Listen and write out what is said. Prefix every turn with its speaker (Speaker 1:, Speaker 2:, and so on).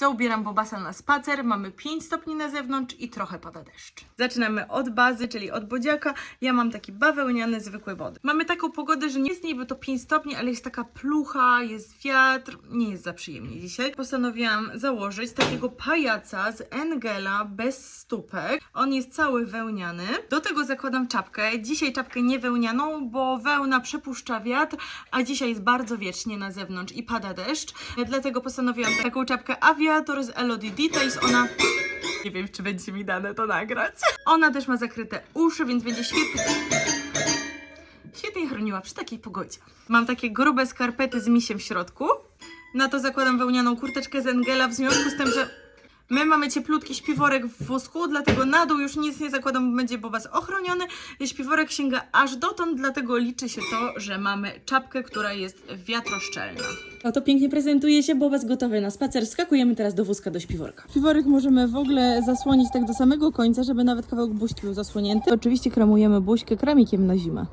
Speaker 1: co ubieram Bobasa na spacer. Mamy 5 stopni na zewnątrz i trochę pada deszcz. Zaczynamy od bazy, czyli od bodziaka. Ja mam taki bawełniany, zwykły body. Mamy taką pogodę, że nie jest niby to 5 stopni, ale jest taka plucha, jest wiatr. Nie jest za przyjemnie dzisiaj. Postanowiłam założyć takiego pajaca z Engela bez stópek. On jest cały wełniany. Do tego zakładam czapkę. Dzisiaj czapkę nie wełnianą, bo wełna przepuszcza wiatr, a dzisiaj jest bardzo wiecznie na zewnątrz i pada deszcz. Dlatego postanowiłam taką czapkę Aviator z LODD. To jest ona... Nie wiem, czy będzie mi dane to nagrać. Ona też ma zakryte uszy, więc będzie świetnie... Świetnie chroniła przy takiej pogodzie. Mam takie grube skarpety z misiem w środku. Na to zakładam wełnianą kurteczkę z Engela w związku z tym, że my mamy cieplutki śpiworek w wózku, dlatego na dół już nic nie zakładam, bo będzie Bobas ochroniony. Śpiworek sięga aż dotąd, dlatego liczy się to, że mamy czapkę, która jest wiatroszczelna.
Speaker 2: Oto pięknie prezentuje się Bobas gotowy na spacer. Skakujemy teraz do wózka, do śpiworka. Śpiworek możemy w ogóle zasłonić tak do samego końca, żeby nawet kawałek buźki był zasłonięty. Oczywiście kremujemy buźkę kremikiem na zimę.